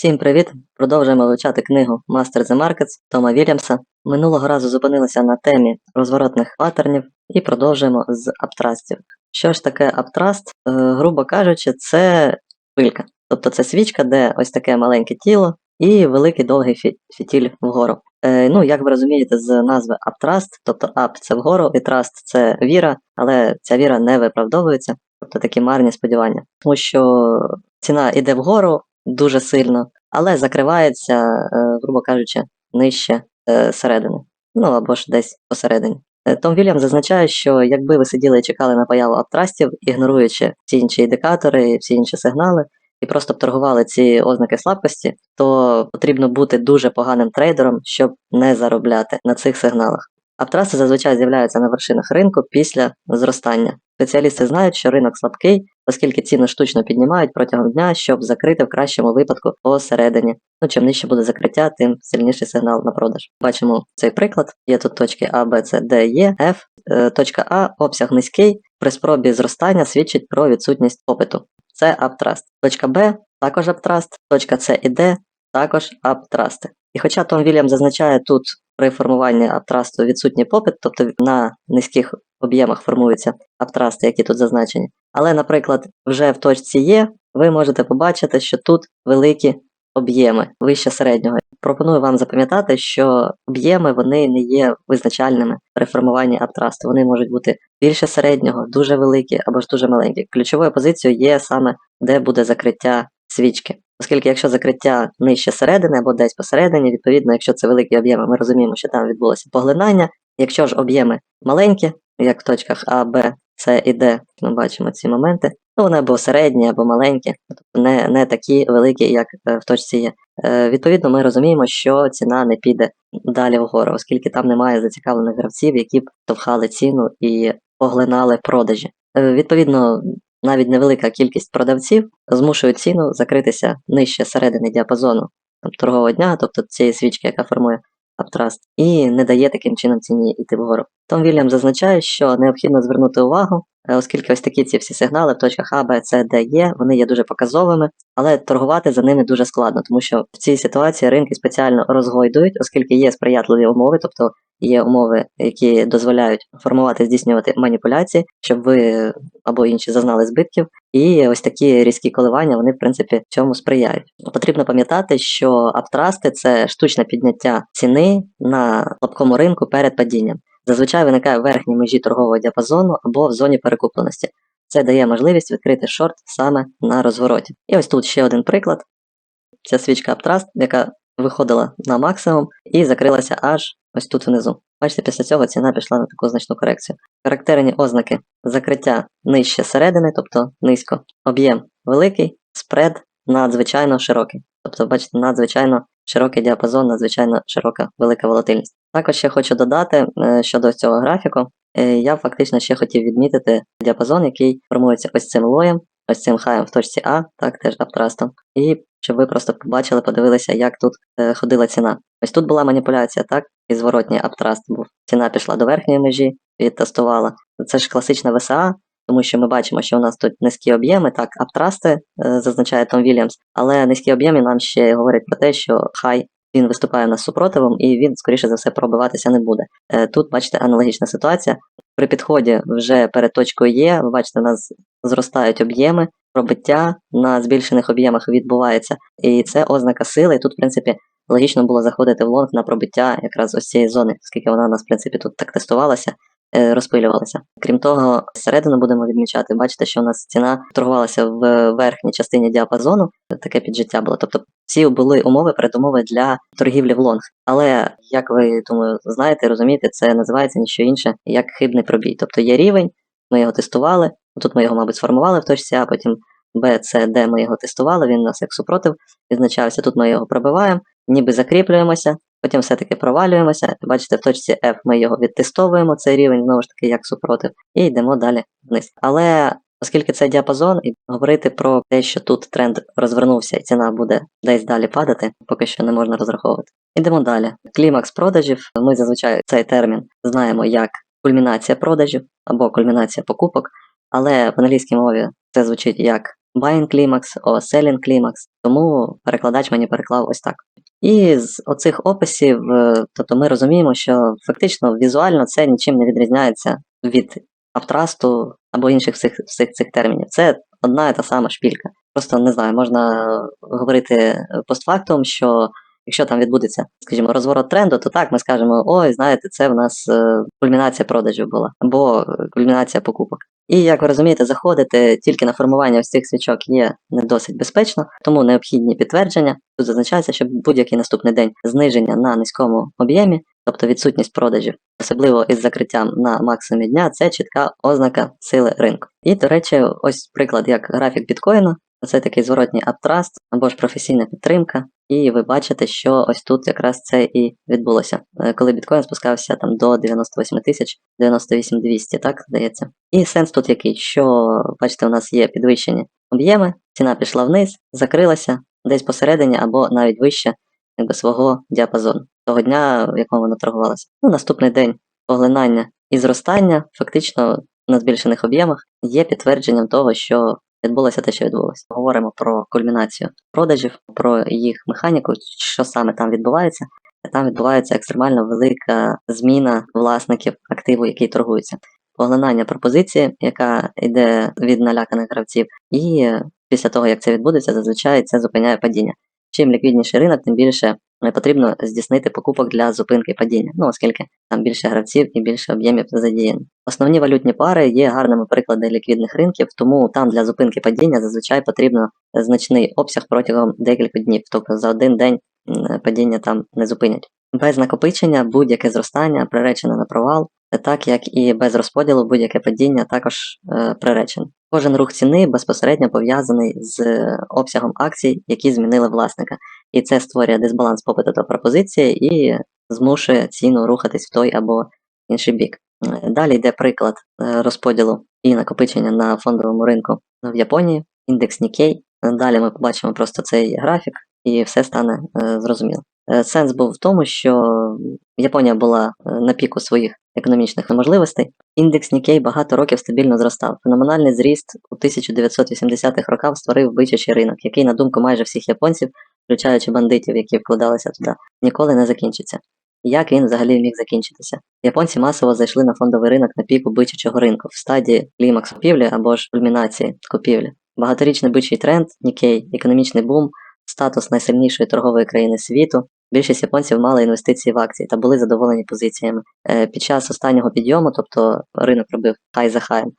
Всім привіт! Продовжуємо вивчати книгу Master the Markets Тома Вільямса. Минулого разу зупинилися на темі розворотних паттернів і продовжуємо з аптрастів. Що ж таке аптраст? Е, грубо кажучи, це пилька. Тобто це свічка, де ось таке маленьке тіло і великий довгий фі- фітіль вгору. Е, ну, як ви розумієте, з назви аптраст, тобто ап це вгору, і траст це віра, але ця віра не виправдовується, тобто такі марні сподівання. Тому що ціна йде вгору дуже сильно, але закривається, е, грубо кажучи, нижче е, середини. Ну або ж десь посередині. Е, Том Вільям зазначає, що якби ви сиділи і чекали на появу аптрастів, ігноруючи всі інші індикатори, всі інші сигнали, і просто б торгували ці ознаки слабкості, то потрібно бути дуже поганим трейдером, щоб не заробляти на цих сигналах. Аптрасти зазвичай з'являються на вершинах ринку після зростання. Спеціалісти знають, що ринок слабкий, оскільки ціни штучно піднімають протягом дня, щоб закрити в кращому випадку посередині. Ну, чим нижче буде закриття, тим сильніший сигнал на продаж. Бачимо цей приклад. Є тут точки А, Б, С, Д, Е, Ф. Е, Точка А, обсяг низький, при спробі зростання свідчить про відсутність попиту. Це аптраст. Точка Б також аптраст, точка С і Д також аптрасти. І хоча Том Вільям зазначає тут при формуванні аптрасту відсутній попит, тобто на низьких об'ємах формуються аптрасти, які тут зазначені. Але, наприклад, вже в точці Є ви можете побачити, що тут великі об'єми вище середнього. Пропоную вам запам'ятати, що об'єми вони не є визначальними при формуванні аптрасту. Вони можуть бути більше середнього, дуже великі або ж дуже маленькі. Ключовою позицією є саме де буде закриття свічки. Оскільки якщо закриття нижче середини або десь посередині, відповідно, якщо це великі об'єми, ми розуміємо, що там відбулося поглинання. Якщо ж об'єми маленькі, як в точках А, Б, С і Д, ми бачимо ці моменти, то вони або середні, або маленькі, не, не такі великі, як е, в точці Є. Е, відповідно, ми розуміємо, що ціна не піде далі вгору, оскільки там немає зацікавлених гравців, які б товхали ціну і поглинали продажі. Е, відповідно, навіть невелика кількість продавців змушує ціну закритися нижче середини діапазону торгового дня, тобто цієї свічки, яка формує аптраст, і не дає таким чином ціні йти вгору. Том Вільям зазначає, що необхідно звернути увагу, оскільки ось такі ці всі сигнали в точках А, Б, С, Д, Є, вони є дуже показовими, але торгувати за ними дуже складно, тому що в цій ситуації ринки спеціально розгойдують, оскільки є сприятливі умови, тобто є умови, які дозволяють формувати, здійснювати маніпуляції, щоб ви або інші зазнали збитків. І ось такі різкі коливання, вони в принципі цьому сприяють. Потрібно пам'ятати, що аптрасти це штучне підняття ціни на слабкому ринку перед падінням. Зазвичай виникає в верхній межі торгового діапазону або в зоні перекупленості. Це дає можливість відкрити шорт саме на розвороті. І ось тут ще один приклад. Ця свічка Аптраст, яка виходила на максимум і закрилася аж ось тут внизу. Бачите, після цього ціна пішла на таку значну корекцію. Характерні ознаки закриття нижче середини, тобто низько, об'єм великий, спред надзвичайно широкий. Тобто, бачите, надзвичайно широкий діапазон, надзвичайно широка велика волатильність. Також ще хочу додати е, щодо цього графіку, е, я фактично ще хотів відмітити діапазон, який формується ось цим лоєм, ось цим хаєм в точці А, так теж аптрастом. І щоб ви просто побачили, подивилися, як тут е, ходила ціна. Ось тут була маніпуляція, так, і зворотній аптраст був. Ціна пішла до верхньої межі, відтестувала. Це ж класична ВСА, тому що ми бачимо, що у нас тут низькі об'єми, так, аптрасти, е, зазначає Том Вільямс, але низькі об'єми нам ще говорять про те, що хай він виступає нас супротивом, і він, скоріше за все, пробиватися не буде. Е, Тут, бачите, аналогічна ситуація. При підході вже перед точкою Є, ви бачите, у нас зростають об'єми, пробиття на збільшених об'ємах відбувається, і це ознака сили. І тут, в принципі, логічно було заходити в лонг на пробиття якраз ось цієї зони, оскільки вона у нас, в принципі, тут так тестувалася. Е, Розпилювалася. Крім того, зсередину будемо відмічати, бачите, що у нас ціна торгувалася в верхній частині діапазону, таке піджиття було. Тобто всі були умови, передумови для торгівлі в лонг. Але як ви думаю, знаєте, розумієте, це називається ніщо інше як хибний пробій. Тобто є рівень, ми його тестували. Тут ми його, мабуть, сформували в точці А, потім Б, С, Д ми його тестували, він у нас як супротив відзначався. Тут ми його пробиваємо, ніби закріплюємося, потім все-таки провалюємося. Бачите, в точці F ми його відтестовуємо, цей рівень, знову ж таки, як супротив, і йдемо далі вниз. Але оскільки це діапазон, і говорити про те, що тут тренд розвернувся і ціна буде десь далі падати, поки що не можна розраховувати. Ідемо далі. Клімакс продажів. Ми зазвичай цей термін знаємо як кульмінація продажів або кульмінація покупок, але в англійській мові це звучить як buying climax, о selling climax. Тому перекладач мені переклав ось так. І з оцих описів, е, тобто ми розуміємо, що фактично візуально це нічим не відрізняється від автрасту або інших всіх, всіх цих термінів. Це одна і та сама шпілька. Просто не знаю, можна говорити постфактум, що якщо там відбудеться, скажімо, розворот тренду, то так ми скажемо: ой, знаєте, це в нас е, кульмінація продажів була, або кульмінація покупок. І як ви розумієте, заходити тільки на формування ось цих свічок є не досить безпечно, тому необхідні підтвердження. Тут зазначається, що будь-який наступний день зниження на низькому об'ємі, тобто відсутність продажів, особливо із закриттям на максимумі дня, це чітка ознака сили ринку. І, до речі, ось приклад як графік біткоїну. Це такий зворотній аптраст або ж професійна підтримка, і ви бачите, що ось тут якраз це і відбулося, е, коли біткоін спускався там до 98 тисяч 98 200, так здається. І сенс тут який, що бачите, у нас є підвищені об'єми, ціна пішла вниз, закрилася десь посередині або навіть вище якби, свого діапазону того дня, в якому вона торгувалася. Ну, наступний день поглинання і зростання, фактично на збільшених об'ємах, є підтвердженням того, що відбулося те, що відбулося. Говоримо про кульмінацію продажів, про їх механіку, що саме там відбувається. Там відбувається екстремально велика зміна власників активу, який торгується, поглинання пропозиції, яка йде від наляканих гравців, і після того, як це відбудеться, зазвичай це зупиняє падіння. Чим ліквідніший ринок, тим більше потрібно здійснити покупок для зупинки падіння, ну оскільки там більше гравців і більше об'ємів задіяно. Основні валютні пари є гарними прикладами ліквідних ринків, тому там для зупинки падіння зазвичай потрібно значний обсяг протягом декількох днів, тобто за один день падіння там не зупинять. Без накопичення будь-яке зростання приречене на провал, так як і без розподілу будь-яке падіння також е, приречене. Кожен рух ціни безпосередньо пов'язаний з обсягом акцій, які змінили власника, і це створює дисбаланс попиту та пропозиції і змушує ціну рухатись в той або інший бік. Далі йде приклад е, розподілу і накопичення на фондовому ринку в Японії, індекс Nikkei. Далі ми побачимо просто цей графік, і все стане е, зрозуміло. Е, сенс був в тому, що Японія була на піку своїх економічних можливостей. Індекс Nikkei багато років стабільно зростав. Феноменальний зріст у 1980-х роках створив бичачий ринок, який, на думку майже всіх японців, включаючи бандитів, які вкладалися туди, ніколи не закінчиться. Як він взагалі міг закінчитися? Японці масово зайшли на фондовий ринок на піку бичачого ринку в стадії клімакс купівлі або ж кульмінації купівлі. Багаторічний бичий тренд, Нікей, економічний бум, статус найсильнішої торгової країни світу. Більшість японців мали інвестиції в акції та були задоволені позиціями. Е, під час останнього підйому, тобто ринок робив хай за хаєм,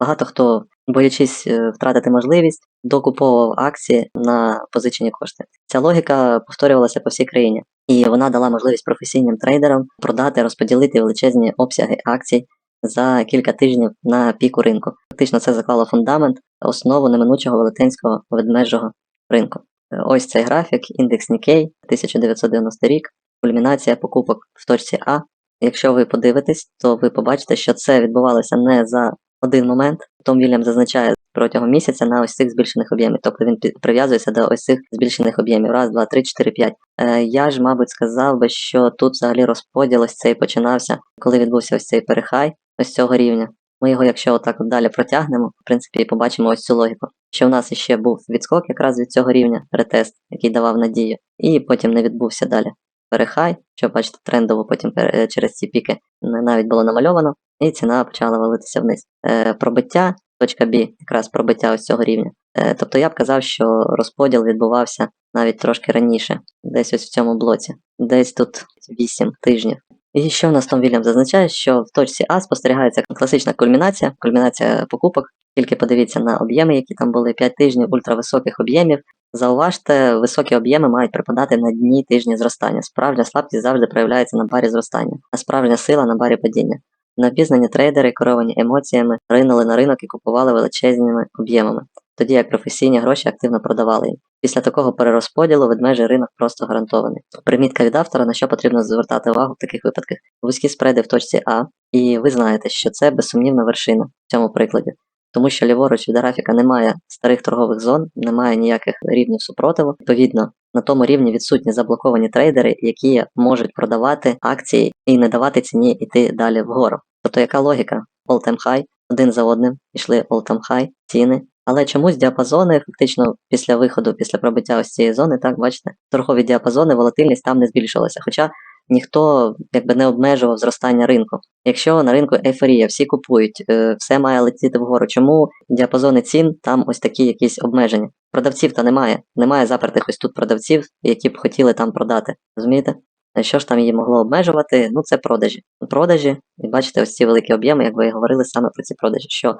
багато хто, боячись е, втратити можливість, докуповував акції на позичені кошти. Ця логіка повторювалася по всій країні, і вона дала можливість професійним трейдерам продати, розподілити величезні обсяги акцій за кілька тижнів на піку ринку. Фактично це заклало фундамент, основу неминучого велетенського ведмежого ринку. Ось цей графік, індекс Nikkei, 1990 рік, кульмінація покупок в точці А. Якщо ви подивитесь, то ви побачите, що це відбувалося не за один момент. Том Вільям зазначає протягом місяця на ось цих збільшених об'ємів. Тобто він прив'язується до ось цих збільшених об'ємів. Раз, два, три, чотири, п'ять. Е, я ж, мабуть, сказав би, що тут взагалі розподіл ось цей починався, коли відбувся ось цей перехай ось цього рівня. Ми його, якщо отак далі протягнемо, в принципі, і побачимо ось цю логіку. Що в нас ще був відскок якраз від цього рівня, ретест, який давав надію, і потім не відбувся далі. Перехай, що бачите, трендово потім через ці піки навіть було намальовано, і ціна почала валитися вниз. Е, Пробиття, точка B, якраз пробиття ось цього рівня. Е, Тобто я б казав, що розподіл відбувався навіть трошки раніше, десь ось в цьому блоці, десь тут 8 тижнів. І що в нас Том Вільям зазначає, що в точці А спостерігається класична кульмінація, кульмінація покупок. Тільки подивіться на об'єми, які там були 5 тижнів ультрависоких об'ємів. Зауважте, високі об'єми мають припадати на дні тижні зростання. Справжня слабкість завжди проявляється на барі зростання, а справжня сила на барі падіння. Необізнані трейдери, керовані емоціями, ринули на ринок і купували величезними об'ємами, тоді як професійні гроші активно продавали їм. Після такого перерозподілу ведмежий ринок просто гарантований. Примітка від автора, на що потрібно звертати увагу в таких випадках. Вузькі спреди в точці А, і ви знаєте, що це безсумнівна вершина в цьому прикладі. Тому що ліворуч від графіка немає старих торгових зон, немає ніяких рівнів супротиву. Відповідно, на тому рівні відсутні заблоковані трейдери, які можуть продавати акції і не давати ціні йти далі вгору. Тобто, яка логіка? All-time high, один за одним йшли all-time high, ціни, Але чомусь діапазони, фактично після виходу, після пробиття ось цієї зони, так бачите, торгові діапазони, волатильність там не збільшилася. Хоча ніхто якби не обмежував зростання ринку. Якщо на ринку ейфорія, всі купують, е, все має летіти вгору. Чому діапазони цін там ось такі якісь обмеження? Продавців то немає. Немає запертих ось тут продавців, які б хотіли там продати. Розумієте? Що ж там її могло обмежувати? Ну, це продажі. Продажі, і бачите, ось ці великі об'єми, як ви і говорили саме про ці продажі, що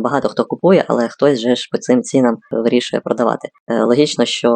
багато хто купує, але хтось же ж по цим цінам вирішує продавати. Е, Логічно, що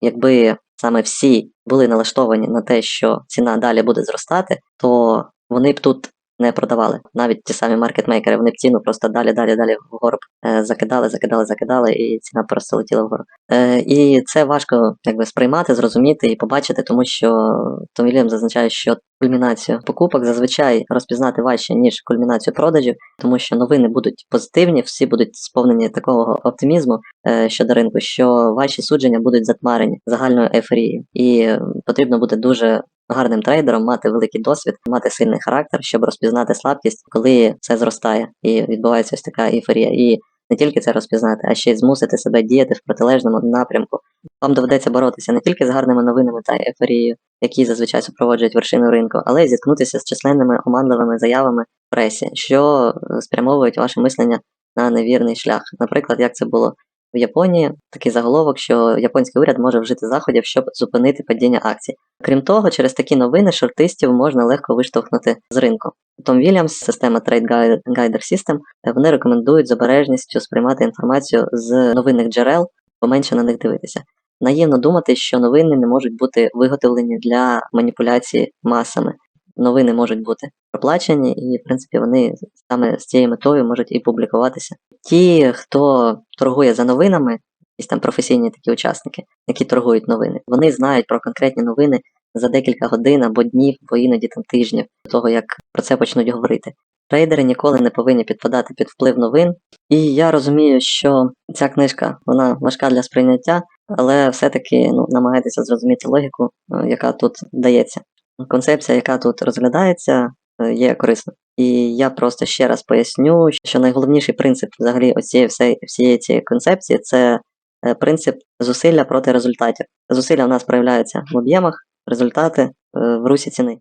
якби саме всі були налаштовані на те, що ціна далі буде зростати, то вони б тут не продавали. Навіть ті самі маркетмейкери, вони б ціну просто далі, далі, далі вгору е, закидали, закидали, закидали, і ціна просто летіла вгору. Е, і це важко якби сприймати, зрозуміти і побачити, тому що Том Вільям зазначає, що кульмінацію покупок зазвичай розпізнати важче, ніж кульмінацію продажів, тому що новини будуть позитивні, всі будуть сповнені такого оптимізму е, щодо ринку, що ваші судження будуть затмарені загальною ейфорією. І потрібно бути дуже гарним трейдером, мати великий досвід, мати сильний характер, щоб розпізнати слабкість, коли це зростає і відбувається ось така ейфорія. І не тільки це розпізнати, а ще й змусити себе діяти в протилежному напрямку. Вам доведеться боротися не тільки з гарними новинами та ейфорією, які зазвичай супроводжують вершину ринку, але й зіткнутися з численними оманливими заявами в пресі, що спрямовують ваше мислення на невірний шлях. Наприклад, як це було в Японії, такий заголовок, що японський уряд може вжити заходів, щоб зупинити падіння акцій. Крім того, через такі новини шортистів можна легко виштовхнути з ринку. Том Вільямс, система Trade Guider System, вони рекомендують з обережністю сприймати інформацію з новинних джерел, поменше на них дивитися. Наївно думати, що новини не можуть бути виготовлені для маніпуляції масами. Новини можуть бути проплачені, і, в принципі, вони саме з цією метою можуть і публікуватися. Ті, хто торгує за новинами, якісь там професійні такі учасники, які торгують новини, вони знають про конкретні новини за декілька годин або днів, або іноді там тижнів до того, як про це почнуть говорити. Трейдери ніколи не повинні підпадати під вплив новин. І я розумію, що ця книжка вона важка для сприйняття, але все-таки ну, намагайтеся зрозуміти логіку, е, яка тут дається. Концепція, яка тут розглядається, е, є корисна. І я просто ще раз поясню, що найголовніший принцип взагалі оцієї всієї, цієї концепції це е, принцип зусилля проти результатів. Зусилля в нас проявляються в об'ємах, результати е, в русі ціни.